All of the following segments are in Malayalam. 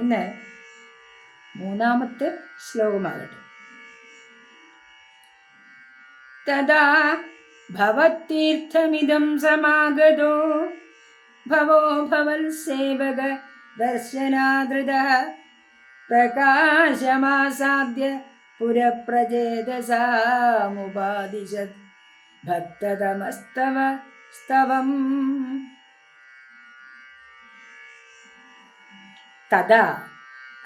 ഇന്ന് മൂന്നാമത്തെ ശ്ലോകമാകട്ടെ. തഥാ ഭവത്തീർത്ഥമിതം സമാഗതോ ഭവോ ഭവത്സേവക ദർശനാദൃത പ്രകാശമാസാദ്യ പുരപ്രചേതസാമുപാദിശത് ഭക്തതമസ്തവ സ്തവം. തഥാ.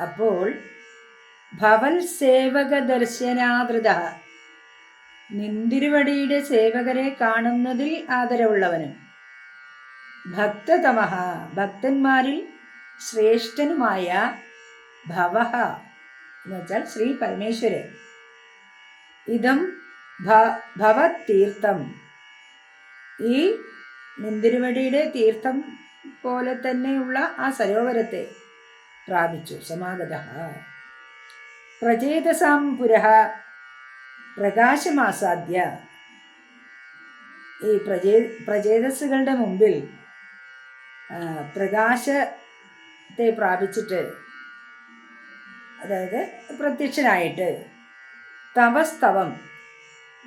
അപ്പോൾ ഭവൻ സേവക ദർശനാദൃത നിന്തിരുവടിയുടെ സേവകരെ കാണുന്നതിൽ ആദരവുള്ളവനും. ഭക്തതമഹ. ഭക്തന്മാരിൽ ശ്രേഷ്ഠനുമായ ഭവഹ എന്ന് വെച്ചാൽ ശ്രീ പരമേശ്വരൻ. ഇതം ഭവതീർത്ഥം. ഈ നിന്തിരുവടിയുടെ തീർത്ഥം പോലെ തന്നെയുള്ള ആ സരോവരത്തെ പ്രാപിച്ചു. സമാഗത. പ്രചേതസാം പുരഃ പ്രകാശമാസാദ്യ ഈ പ്രചേ പ്രചേതസ്സുകളുടെ മുമ്പിൽ പ്രകാശത്തെ പ്രാപിച്ചിട്ട് അതായത് പ്രത്യക്ഷനായിട്ട് തവസ്തവം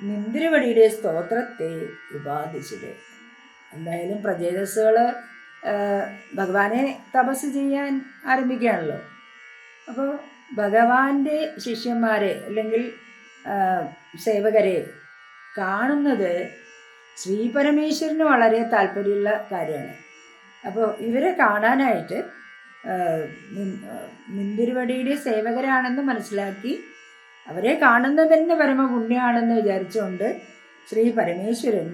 നിന്തിരുവടിയുടെ സ്തോത്രത്തെ ഉപാദിച്ചത് എന്തായാലും പ്രജേതസ്സുകൾ ഭഗവാനെ തപസ് ചെയ്യാൻ ആരംഭിക്കുകയാണല്ലോ. അപ്പോൾ ഭഗവാന്റെ ശിഷ്യന്മാരെ അല്ലെങ്കിൽ സേവകരെ കാണുന്നത് ശ്രീ പരമേശ്വരന് വളരെ താല്പര്യമുള്ള കാര്യമാണ്. അപ്പോൾ ഇവരെ കാണാനായിട്ട് മുന്തിരിവടിയുടെ സേവകരാണെന്ന് മനസ്സിലാക്കി അവരെ കാണുന്നത് തന്നെ പരമപുണ്യമാണെന്ന് വിചാരിച്ചുകൊണ്ട് ശ്രീ പരമേശ്വരൻ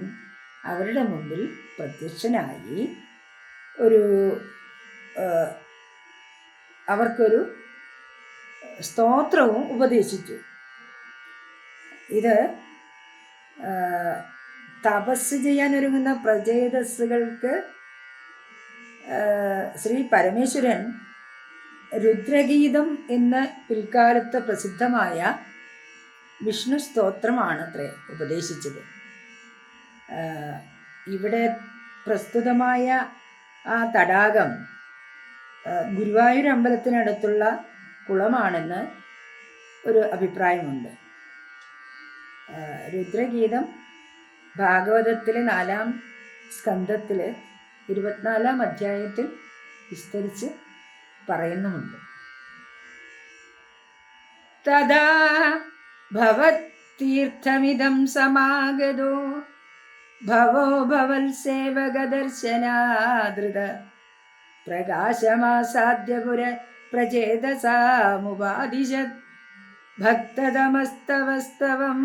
അവരുടെ മുമ്പിൽ പ്രത്യക്ഷനായി ഒരു അവർക്കൊരു സ്തോത്രവും ഉപദേശിച്ചു. ഇത് തപസ് ചെയ്യാൻ ഒരുങ്ങുന്ന പ്രജേതസ്സുകൾക്ക് ശ്രീ പരമേശ്വരൻ രുദ്രഗീതം എന്ന പിൽക്കാലത്ത് പ്രസിദ്ധമായ വിഷ്ണു സ്തോത്രമാണ് അത്രേ ഉപദേശിച്ചത് ഇവിടെ പ്രസ്തുതമായ ആ തടാകം ഗുരുവായൂർ അമ്പലത്തിനടുത്തുള്ള കുളമാണെന്ന് ഒരു അഭിപ്രായമുണ്ട്. രുദ്രഗീതം ഭാഗവതത്തിലെ നാലാം സ്കന്ധത്തിൽ ഇരുപത്തിനാലാം അധ്യായത്തിൽ വിസ്തരിച്ച് പറയുന്നുമുണ്ട്. തഥാ ഭവത്തീർത്ഥമിതം സമാഗതോ ഭവോ ഭവത്സേവകദർശനാദൃത പ്രകാശമാസാദ്യപുര പ്രചേതസാമുപാദിശത് ഭക്തതമസ്തവസ്തവം.